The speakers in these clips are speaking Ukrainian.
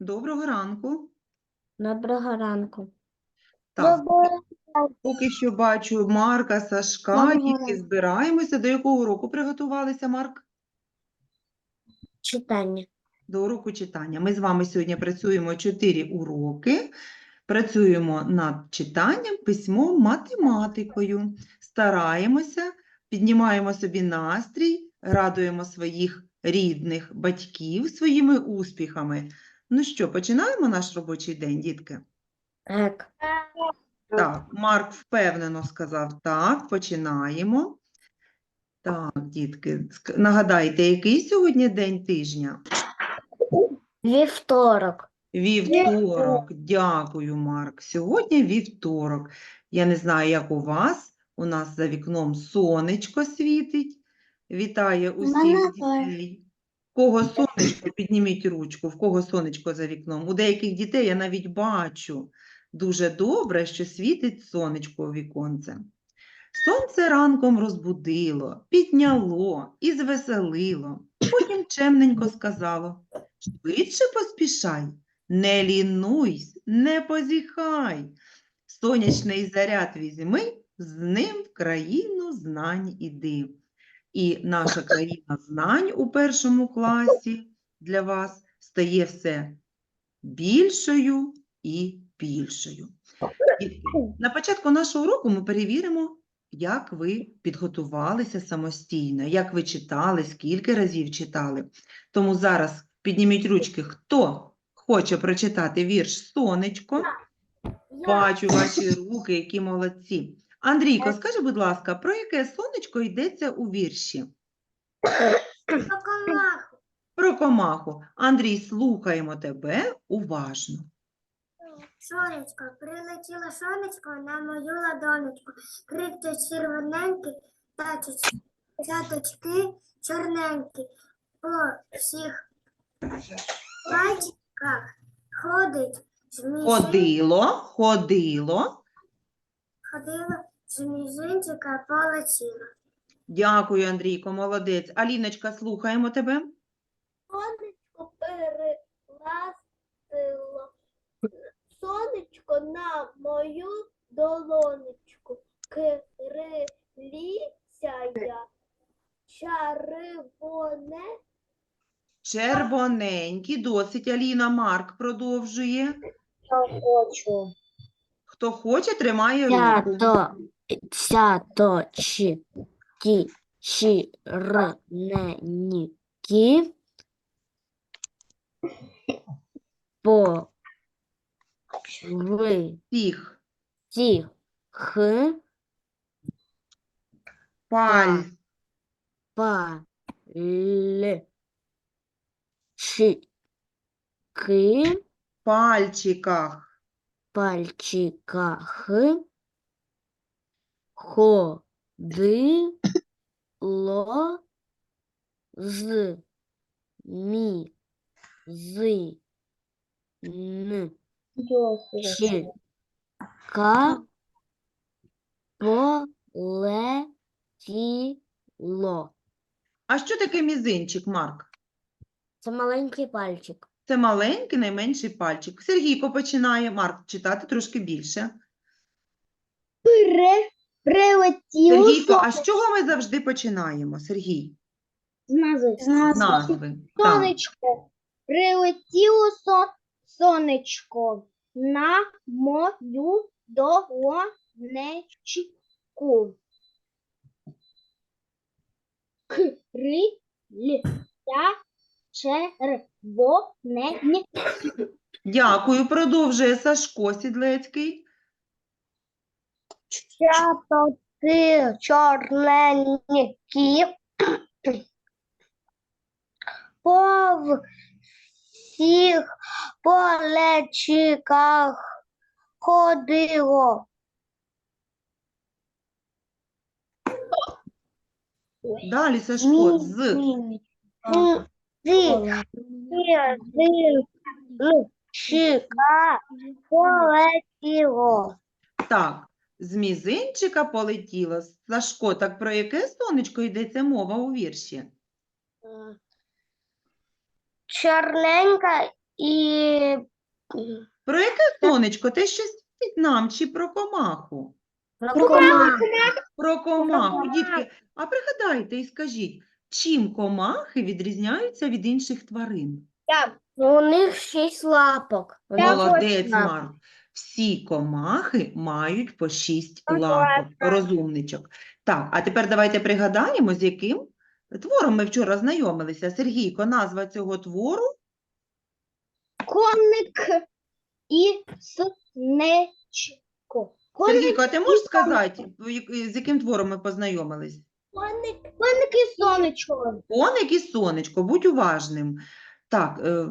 Доброго ранку. Доброго ранку. Так, поки що бачу Марка, Сашка, ранку. збираємося. До якого уроку приготувалися, Марк? Читання. До уроку читання. Ми з вами сьогодні працюємо 4 уроки. Працюємо над читанням, письмом, математикою. Стараємося, піднімаємо собі настрій, радуємо своїх рідних батьків своїми успіхами. Ну що, починаємо наш робочий день, дітки? Так. Так, Марк впевнено сказав так, починаємо. Так, дітки, нагадайте, який сьогодні день тижня? Вівторок. Вівторок. Дякую, Марк. Сьогодні вівторок. Я не знаю, як у вас. У нас за вікном сонечко світить. Вітає усіх дітей. Кого сонечко, підніміть ручку. В кого сонечко за вікном. У деяких дітей я навіть бачу. Дуже добре, що світить сонечко у віконце. Сонце ранком розбудило, підняло і звеселило. Потім чемненько сказало: Швидше поспішай, не лінуйсь, не позіхай. Сонячний заряд візьми, з ним в країну знань іди. І наша країна знань у першому класі для вас стає все більшою і більшою. Дітки, На початку нашого уроку ми перевіримо, як ви підготувалися самостійно, як ви читали, скільки разів читали. Тому зараз підніміть ручки, хто хоче прочитати вірш Сонечко. Бачу ваші руки, які молодці. Андрійко, скажи, будь ласка, про яке сонечко йдеться у вірші? Про комаху. Андрій, слухаємо тебе уважно. Сонечко, прилетіло сонечко на мою ладонечку, крильця червоненькі, тачечки, цяточки чорненькі, по всіх пальчиках ходить зміжин, Ходило, ходило. ходила з мізинчика полетіла. Дякую, Андрійко, молодець. Аліночка, слухаємо тебе. Сонечко переластило. Сонечко на мою долонечку. Криліся я. Червоне Червоненький, досить. Аліна Марк продовжує. Хочу. Хто хоче, тримає руку. То, ця то, чи, ті, чи, р, не, ні, кі. По, ви, Всіх. ті, х, Паль. па, л, чи, ки. Пальчиках. пальчиках ходило з мі з н чика полетіло. А що таке мізинчик, Марк? Це маленький пальчик. Це маленький, найменший пальчик. Сергійко починає, Марк, читати трошки більше. Прилетіло Сергійко, а з чого ми завжди починаємо, Сергій? з назви. З назви. Сонечко, прилетіло со- сонечко на мою долонечку. Крильця червоне Дякую. Продовжує Сашко Сідлецький. Чатоти чорненькі по всіх полечиках ходило. Далі Сашко з. Чика полетіло. Так, з мізинчика полетіло. Сашко, так про яке сонечко йдеться мова у вірші? Чорненька і Про яке сонечко? Те, що світить нам, чи про комаху? Про комаху. Про комаху, комаху. дітки. А пригадайте і скажіть, чим комахи відрізняються від інших тварин? У них шість лапок. Молодець. Марк. Всі комахи мають по шість лапок, розумничок. Так, а тепер давайте пригадаємо, з яким твором ми вчора знайомилися. Сергійко, назва цього твору коник і сонечко. Сергійко, а ти можеш сказати, з яким твором ми познайомились? Коник, коник і сонечко. Коник і сонечко, будь уважним. Так, е,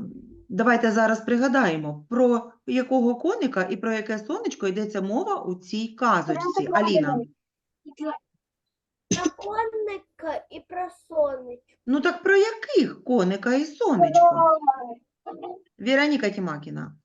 давайте зараз пригадаємо, про якого коника і про яке сонечко йдеться мова у цій казочці. Аліна. Про коника і про сонечко. Ну так про яких коника і сонечко? Віроніка Тімакіна.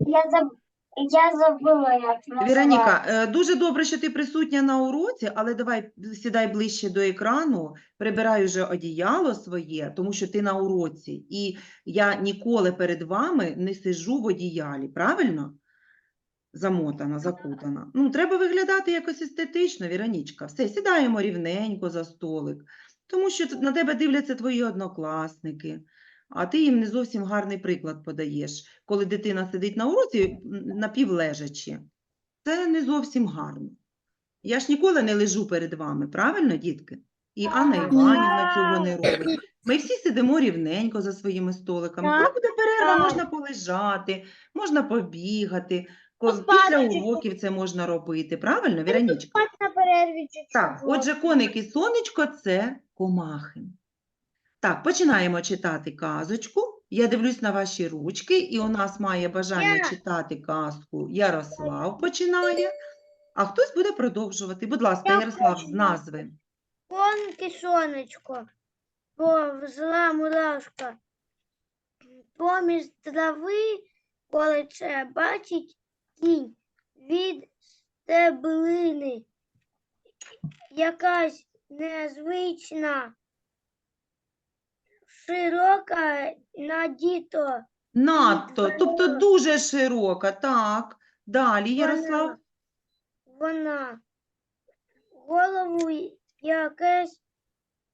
Я, заб... я забула, як Віроніка, е, дуже добре, що ти присутня на уроці, але давай сідай ближче до екрану, прибирай уже одіяло своє, тому що ти на уроці. І я ніколи перед вами не сиджу в одіялі, правильно? Замотана, закутана. Ну, треба виглядати якось естетично, Віронічка. Все, сідаємо рівненько за столик, тому що на тебе дивляться твої однокласники, а ти їм не зовсім гарний приклад подаєш, коли дитина сидить на уроці напівлежачи. Це не зовсім гарно. Я ж ніколи не лежу перед вами, правильно, дітки? І Анна Іванівна цього не робить. Ми всі сидимо рівненько за своїми столиками. Коли буде перерва, можна полежати, можна побігати. Після уроків це можна робити, правильно, Віронічка? Так, отже, коник і сонечко – це комахи. Так, починаємо читати казочку. Я дивлюсь на ваші ручки, і у нас має бажання Я. читати казку Ярослав починає, а хтось буде продовжувати. Будь ласка, Я Ярослав, з назви. Коник сонечко. Повзла мурашка. Поміж трави колече бачить тінь від стеблини. Якась незвична, широка надіто. Надто, тобто дуже широка, так. Далі, Ярослав. Вона, вона голову якесь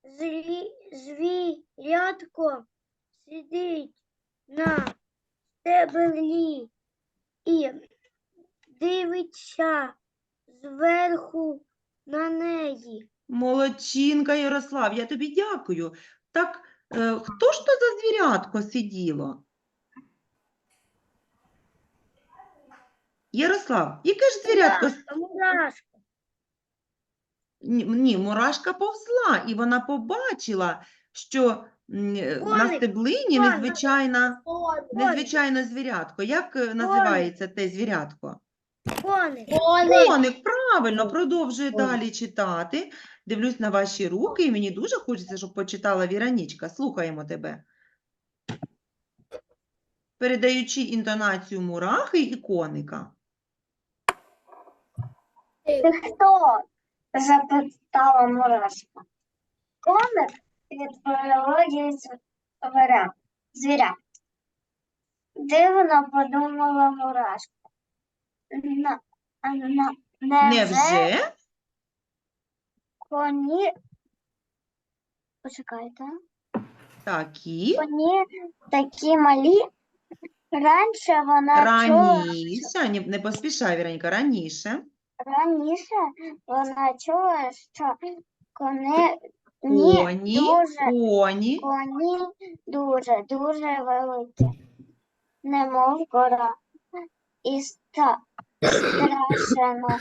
злі, звірятко сидить на стеблі і дивиться зверху на неї. Молодчинка, Ярослав, я тобі дякую. Так, хто ж то за звірятко сиділо? Ярослав, яке ж звірятко? с- Мурашка. Ні, мурашка повзла, і вона побачила, що е, на стеблині незвичайна, Коник. незвичайне звірятко. Як е, називається те звірятко? Коник. Коник, правильно, продовжує далі читати. Дивлюсь на ваші руки, і мені дуже хочеться, щоб почитала Віронічка. Слухаємо тебе. Передаючи інтонацію мурахи і коника. Ти хто? запитала Мурашка. Коник відповіло їй звіря. Дивно подумала Мурашка. На, на, невже Невже? Коні... Почекайте. Такі Коні такі малі. Раніше вона раніше, ні, не поспішай, Віроніка, раніше. раніше вона чула, що кони Коні, дуже коні. Коні дуже, дуже великі, немов гора, і ста, страшенно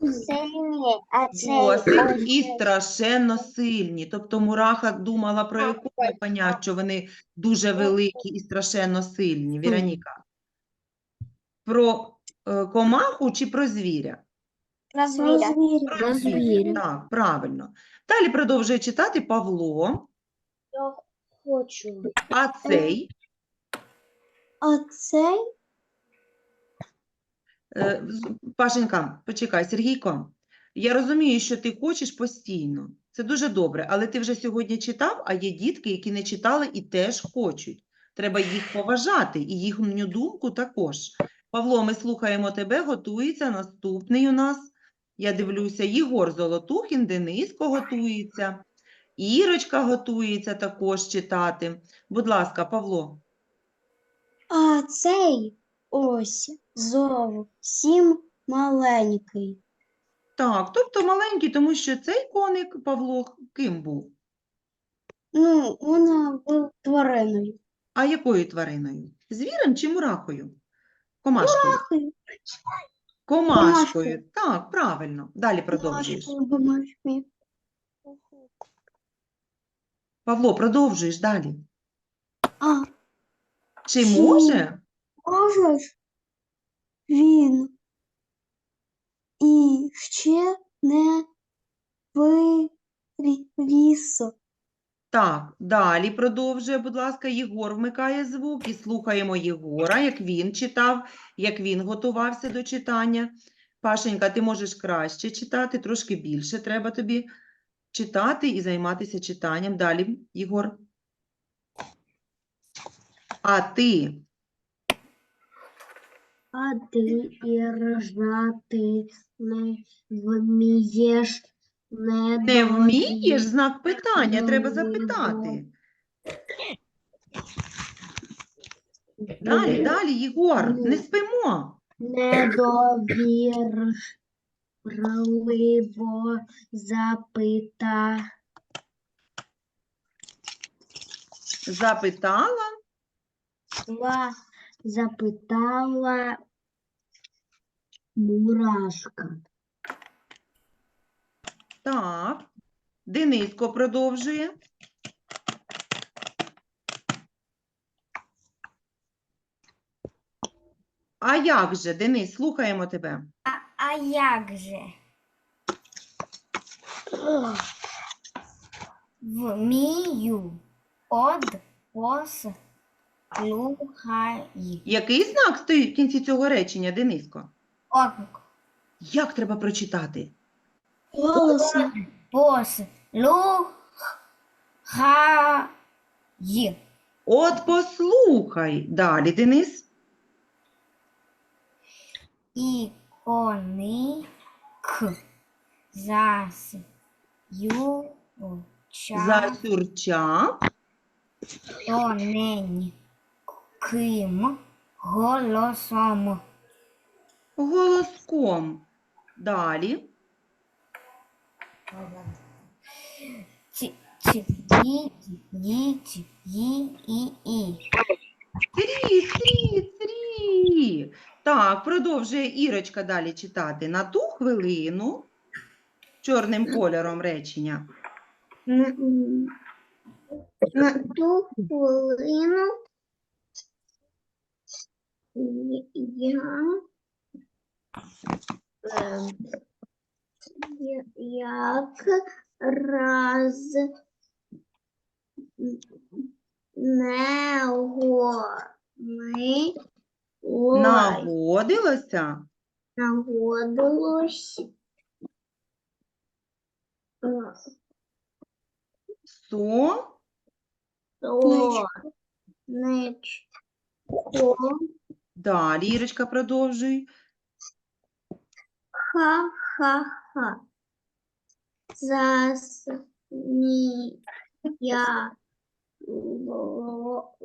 сильні, а Досить і страшенно сильні. Тобто мураха думала про яку коня, що вони дуже великі і страшенно сильні. Віроніка. Про е, комаху чи про звіря? про звіря. Про звіря. Так, правильно. Далі продовжує читати Павло. Хочу. А цей А цей Пашенька, почекай, Сергійко, я розумію, що ти хочеш постійно, Це дуже добре, але ти вже сьогодні читав, а є дітки, які не читали і теж хочуть. Треба їх поважати і їхню думку також. Павло, ми слухаємо тебе, готується наступний у нас. Я дивлюся, Єгор Золотухін, Дениско готується, Ірочка готується також читати. Будь ласка, Павло. А цей ось зовсім маленький. Так, тобто маленький, тому що цей коник, Павло, ким був? Ну, вона був твариною. А якою твариною? Звірем чи мурахою? Комашкою. Мурахою. Комашкою. Так, правильно. Далі продовжуєш. Машкою, бумажкою. Павло, продовжуєш далі. А Чи- може? Можеш він і ще не виріс. Так, далі продовжує, будь ласка, Єгор вмикає звук і слухаємо Єгора, як він читав, як він готувався до читання. Пашенька, ти можеш краще читати, трошки більше треба тобі читати і займатися читанням. Далі, Єгор. А ти А ти і ржати не вмієш, не, не вмієш? Знак питання, треба запитати. Далі, далі, Єгор, не спимо. Недовірливо запита. Запитала. Ла- запитала мурашка. Так. Дениско продовжує. А як же, Денис, слухаємо тебе. А як же? Вмію од послухай. Який знак стоїть в кінці цього речення, Дениско? Оклик. Як треба прочитати? Голосно. Послухай. От послухай. Далі, Денис. І коник засюча Засюрчав. Тоненьким голосом. Голоском. Далі. Ті, ті, ї, ї, ті, ї, і, і. Срі, срі, срі. Так, продовжує Ірочка далі читати. На ту хвилину чорним кольором речення. На, на ту хвилину я, е, я- як раз не ми Наводилося нагодилось е, со сонечко Далі, Ірочка, продовжуй. Ха-ха-ха. Засмія. Ло.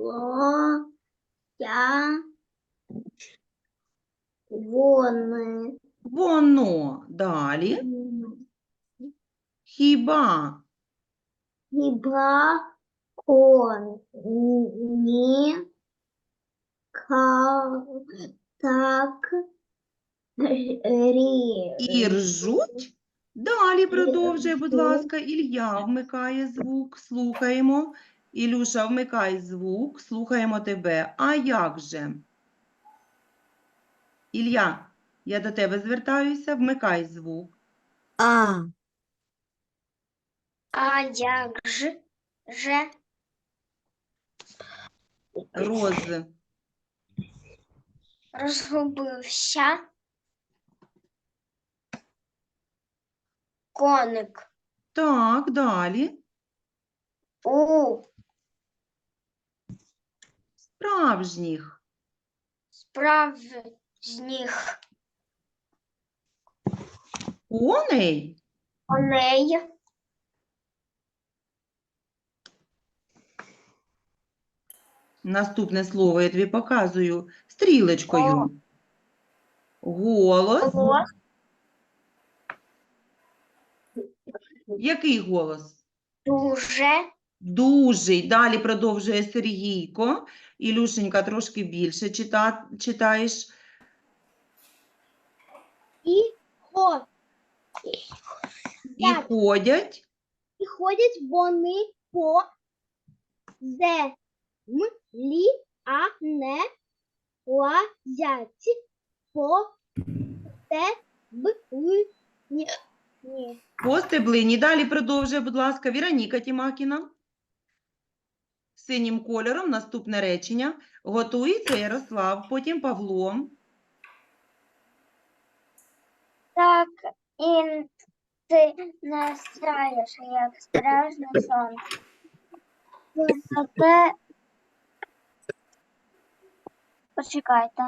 Я. Вони. Воно. Далі. Хіба Хіба коні ка так і ржуть? Далі продовжує, будь ласка. Ілля вмикає звук, слухаємо. Ілюша, вмикай звук, слухаємо тебе. А як же? Ілля, я до тебе звертаюся, вмикай звук. А. А як ж же Роз. Розгубився коник Так, далі. У Справжніх. справжніх Коней. коней Наступне слово я тобі показую стрілечкою. Голос. голос Який голос? дуже Дужий. Далі продовжує Сергійко. Ілюшенька трошки більше чита... читаєш. і хо. І ходять. І ходять вони по землі, а не лазять по стеблині. По стеблині. Далі продовжує, будь ласка, Віроніка Тімакіна. Синім кольором наступне речення. Готується Ярослав, потім Павло. Так і ти настраєш, як справжнє сонце. Зате... Почекайте.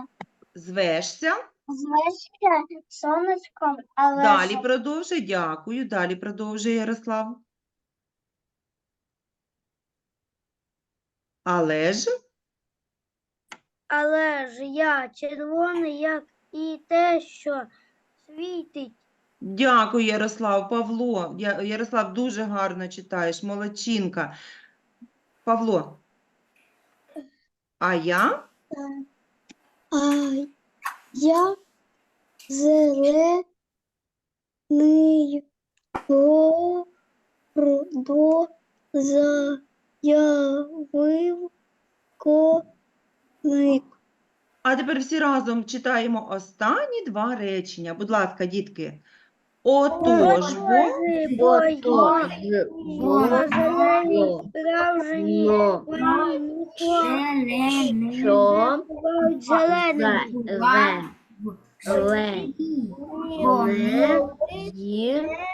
Звешся. Звешся сонечком, але Далі ж продовжує. Дякую. Далі продовжує Ярослав. Але ж Але ж я червоний, як і те, що світить. Дякую, Ярослав. Павло, Я- Ярослав, дуже гарно читаєш, молодчинка. Павло. А я? А я зелений гордо заявив коник. А тепер всі разом читаємо останні два речення. Будь ласка, дітки. Отож, бо бо Но. вони Зелений. Ніколи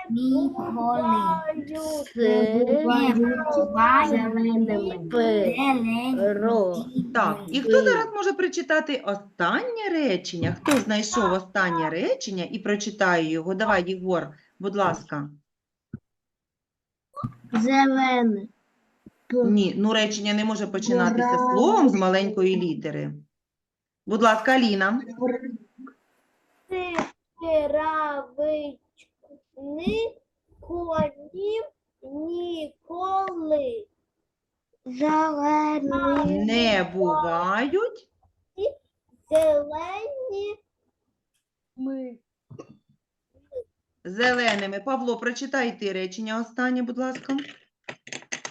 Ніколи. бувають Не так. І хто зараз може прочитати останнє речення? Хто знайшов останнє речення і прочитає його? Давай, Єгор, будь ласка. Зелений. Ні, ну речення не може починатися словом з маленької літери. Будь ласка, Аліна. Травичні конів ніколи Зелений. Не бувають. зелені ми. Зеленими. Павло, прочитай ти речення останнє, будь ласка.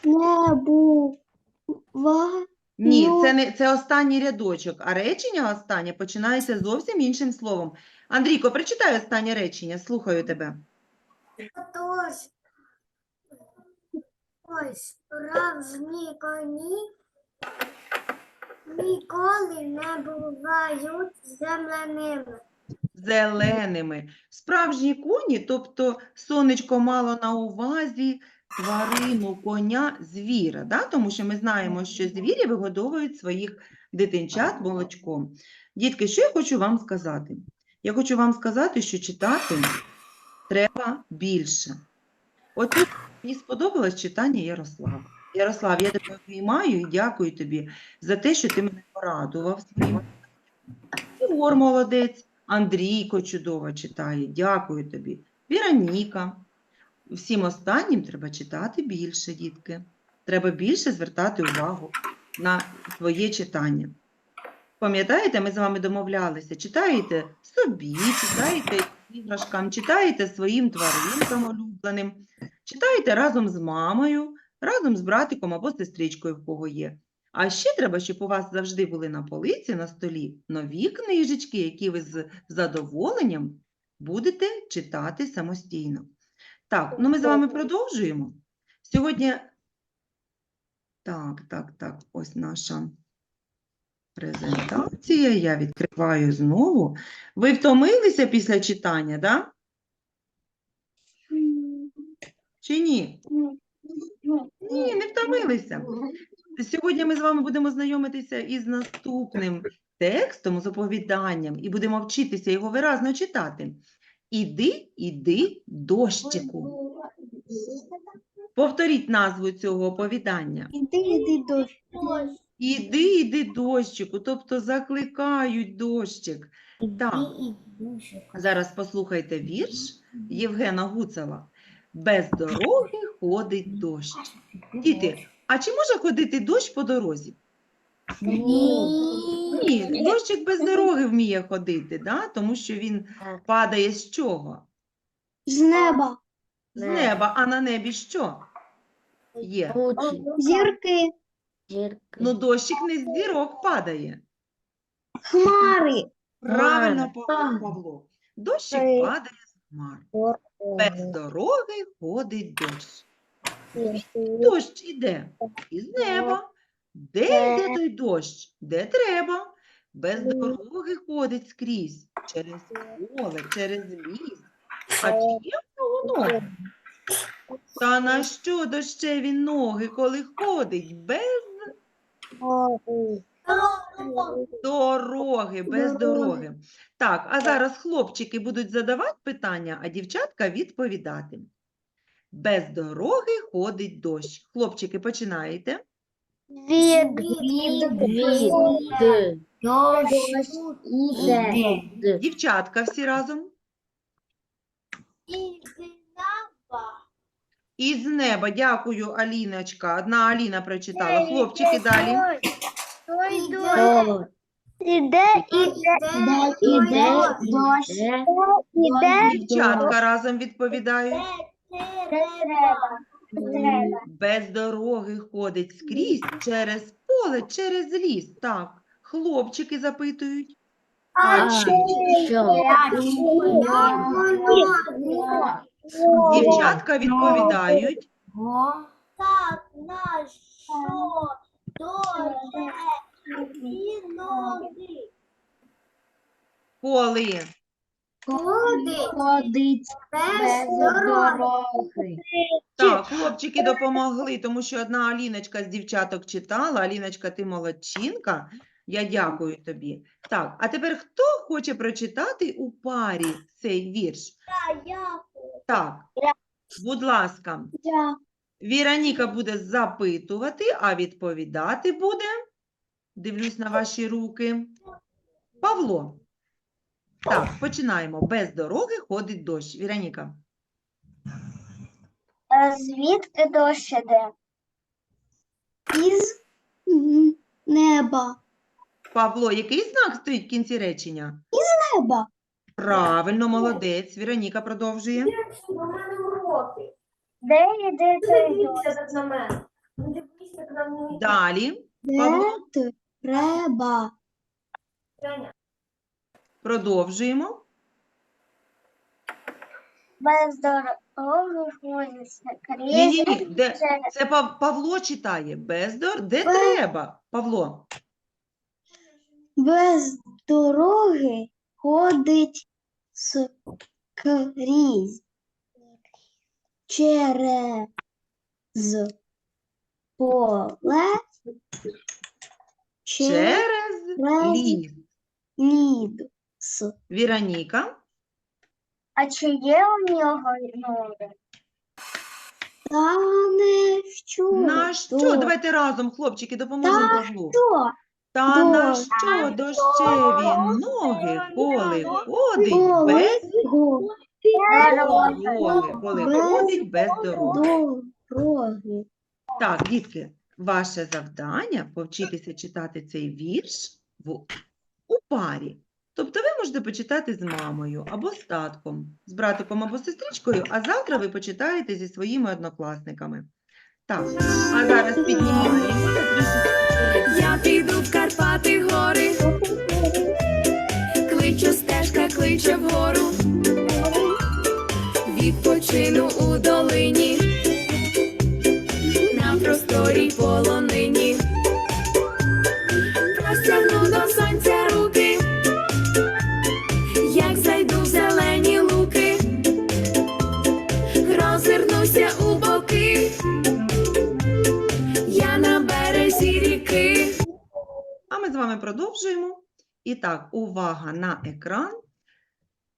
Не бува. Ні, Ну. це не це останній рядочок, а речення останнє починається зовсім іншим словом. Андрійко, прочитай останнє речення, слухаю тебе. Отож, ось справжні коні ніколи не бувають земляними. Зеленими. Справжні коні, тобто сонечко мало на увазі тварину, коня, звіра, да? тому що ми знаємо, що звірі вигодовують своїх дитинчат молочком. Дітки, що я хочу вам сказати? Я хочу вам сказати, що читати треба більше. От тут мені сподобалось читання Ярослава. Ярослав, я тебе обіймаю і дякую тобі за те, що ти мене порадував своїм. Ігор молодець, Андрійко чудово читає. Дякую тобі. Віроніка. Всім останнім треба читати більше, дітки. Треба більше звертати увагу на своє читання. Пам'ятаєте, ми з вами домовлялися, читаєте собі, читаєте іграшкам, читаєте своїм тваринкам улюбленим, читаєте разом з мамою, разом з братиком або сестричкою, в кого є. А ще треба, щоб у вас завжди були на полиці, на столі нові книжечки, які ви з задоволенням будете читати самостійно. Так, ну ми з вами продовжуємо. Сьогодні. Так, так, так, ось наша презентація. Я відкриваю знову. Ви втомилися після читання, так? Да? Чи ні? Ні, не втомилися. Сьогодні ми з вами будемо знайомитися із наступним текстом, з оповіданням, і будемо вчитися його виразно читати. Іди, іди, дощику. Повторіть назву цього оповідання. Іди, іди дощ. Іди, іди, дощику, тобто закликають дощик. Так. Зараз послухайте вірш Євгена Гуцела. Без дороги ходить дощ. Діти, а чи може ходити дощ по дорозі? Ні, дощик без дороги вміє ходити, да? тому що він падає з чого? З неба. З неба, а на небі що? Є. Зірки. зірки. Ну, дощик не з зірок падає. Хмари. Правильно. Павло, Павло. Дощик падає з хмар. Без дороги ходить дощ. Дощ іде із неба. Де йде той дощ? Де треба? Без дороги ходить скрізь, через поле, через ліс. А чи є в нього ноги? Та на що дощеві ноги, коли ходить? Без дороги, без дороги. Так, а зараз хлопчики будуть задавати питання, а дівчатка відповідати. Без дороги ходить дощ. Хлопчики, починаєте? Від. Від. Дощ. Іде. Дівчатка всі разом. Із неба, дякую, Аліночка. Одна Аліна прочитала. Хлопчики далі. Дощ. Іде, іде, Іде. дощ. Іде. Іде, Дівчатка разом відповідають. Без дороги ходить скрізь через поле, через ліс. Так, хлопчики запитують. А що? Дівчатка відповідають. Так, на що дуже і ноги. Коли ходить без дороги. Так, хлопчики допомогли, тому що одна Аліночка з дівчаток читала. Аліночка, ти молодчинка. Я дякую тобі. Так, а тепер хто хоче прочитати у парі цей вірш? Я Так, будь ласка, Я. Віроніка буде запитувати, а відповідати буде. Дивлюсь на ваші руки. Павло. Так, починаємо. Без дороги ходить дощ. Віроніка. Звідки дощ іде? Із неба. Павло, який знак стоїть в кінці речення? Неба. Правильно, молодець. Віроніка продовжує. Де йде той дощ? Далі. Павло? т- треба? Продовжуємо. Без дороги Ні, ні, ні. Де... Це Це Пав- Павло читає. Без дор... Де треба? Павло. Без дороги ходить скрізь. Через поле. Через Через ліс. лід. Віроніка. А чи є у нього ноги? Та не що? На що? Давайте разом, хлопчики, допоможемо Та Павлу. Що? Та на що дощеві ноги, коли ходить без дороги, коли ходить без дороги. Дороги. Так, дітки, ваше завдання повчитися читати цей вірш в, у парі. Тобто ви можете почитати з мамою або з татком, з братиком або сестричкою, а завтра ви почитаєте зі своїми однокласниками. Так, а зараз піднімаємося. Я піду в Карпати гори, кличе стежка, кличе вгору, відпочину у долині, на просторій полонині, вами продовжуємо. І так, увага на екран.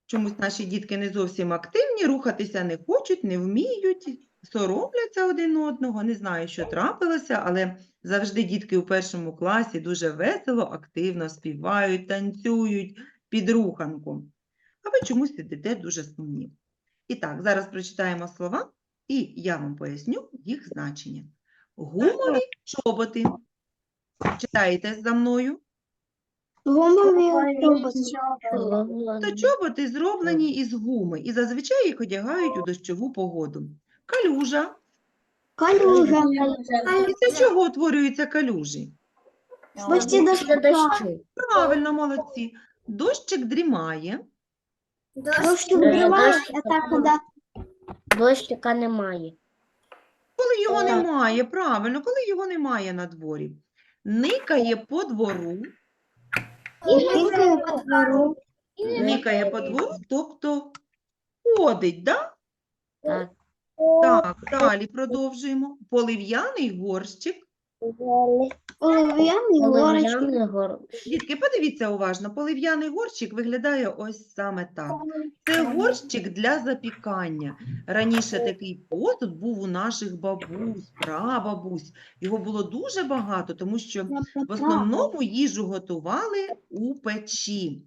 Чомусь наші дітки не зовсім активні, рухатися не хочуть, не вміють, соромляться один одного. Не знаю, що трапилося, але завжди дітки у першому класі дуже весело, активно співають, танцюють під руханку. А ви чомусь сидите дуже сумні. І так, зараз прочитаємо слова, і я вам поясню їх значення. Гумові чоботи. Читаєте за мною? Гумові чоботи. То чоботи зроблені із гуми і зазвичай їх одягають у дощову погоду. Калюжа. Калюжа. Після чого утворюються калюжі? До дощу. Правильно, молодці. Дощик дрімає, Дощ вбиває, а так куди? Дощика немає. коли його немає, правильно, коли його немає на дворі. Никає по двору, Никає по двору. никає по двору, тобто ходить, да? Так. Так, далі продовжуємо. Полив'яний горщик. Олив'яний горочки. Олов'яний гор. Дітки, подивіться уважно, полив'яний горщик виглядає ось саме так. Це горщик для запікання. Раніше такий посуд був у наших бабусь, прабабусь. Його було дуже багато, тому що в основному їжу готували у печі.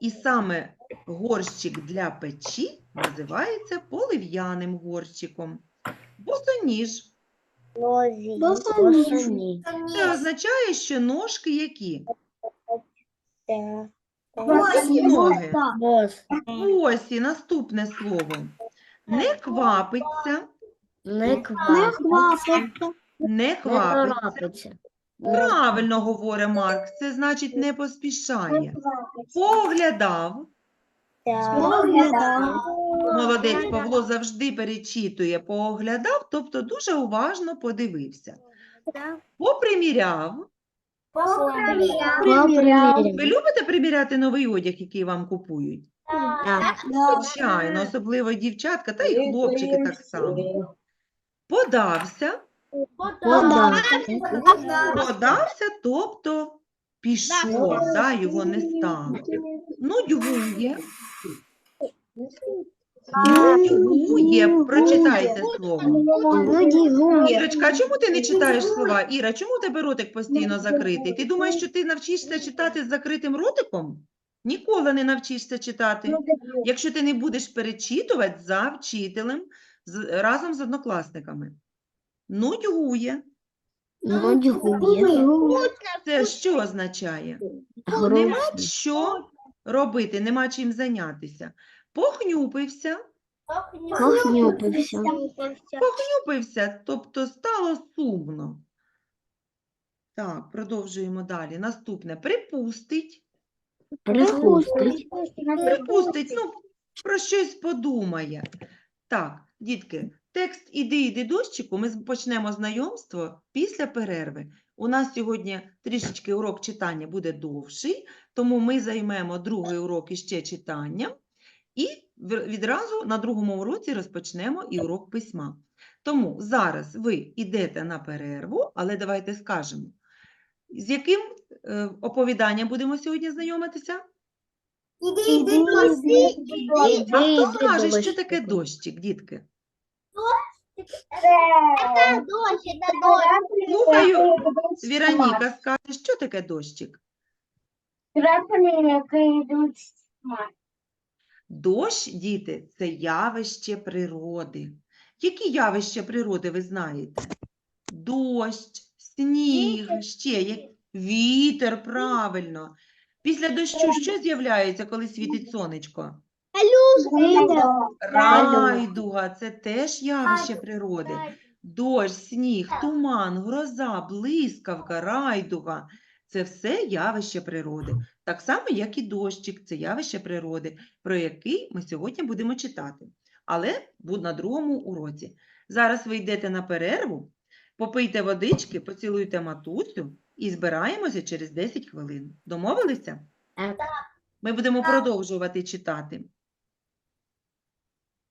І саме горщик для печі називається полив'яним горщиком. Босоніж. Босоніж. Босоні. Це означає, що ножки які? Ось, Ноги. так. Бос. Наступне слово. Не квапиться, Не квапиться. хвапиться. не Не квапиться. Правильно говорить Марк, це значить не поспішає. Поглядав. Поглядав. Молодець Павло завжди перечитує. Поглядав, тобто дуже уважно подивився. Поприміряв. Ви любите приміряти новий одяг, який вам купують? Так. Звичайно, особливо дівчатка та й хлопчики так само. Подався. Подався, тобто пішов, да, його не стало. Нудьгує. Нудьгує. Прочитайте слово. Ну. Ірочка, а чому ти не читаєш слова? Іра, чому у тебе ротик постійно закритий? Ти думаєш, що ти навчишся читати з закритим ротиком? Ніколи не навчишся читати. Якщо ти не будеш перечитувати за вчителем з- разом з однокласниками. Нудьгує. Нудьгує. Це що означає? Нема що робити, нема чим зайнятися. Похнюпився, Похнюпився. похнюпився, тобто стало сумно. Так, продовжуємо далі. Наступне припустить. Припустить. Припустить, ну, про щось подумає. Так, дітки, текст Іди, іди дощику, ми почнемо знайомство після перерви. У нас сьогодні трішечки урок читання буде довший, тому ми займемо другий урок іще читанням. І відразу на другому уроці розпочнемо і урок письма. Тому зараз ви йдете на перерву, але давайте скажемо, з яким е, оповіданням будемо сьогодні знайомитися? Іди, А хто скаже, що таке дощик, дітки? Слухаю, Віроніка скаже, що таке дощик? Дощ, діти, це явище природи. Які явища природи ви знаєте? Дощ, сніг, ще як вітер, правильно. Після дощу що з'являється, коли світить сонечко? Райдуга це теж явище природи. Дощ, сніг, туман, гроза, блискавка, райдуга це все явище природи. Так само, як і дощик, це явище природи, про який ми сьогодні будемо читати. Але буде на другому уроці. Зараз ви йдете на перерву, попийте водички, поцілуйте матусю і збираємося через 10 хвилин. Домовилися? Так. Ми будемо продовжувати читати.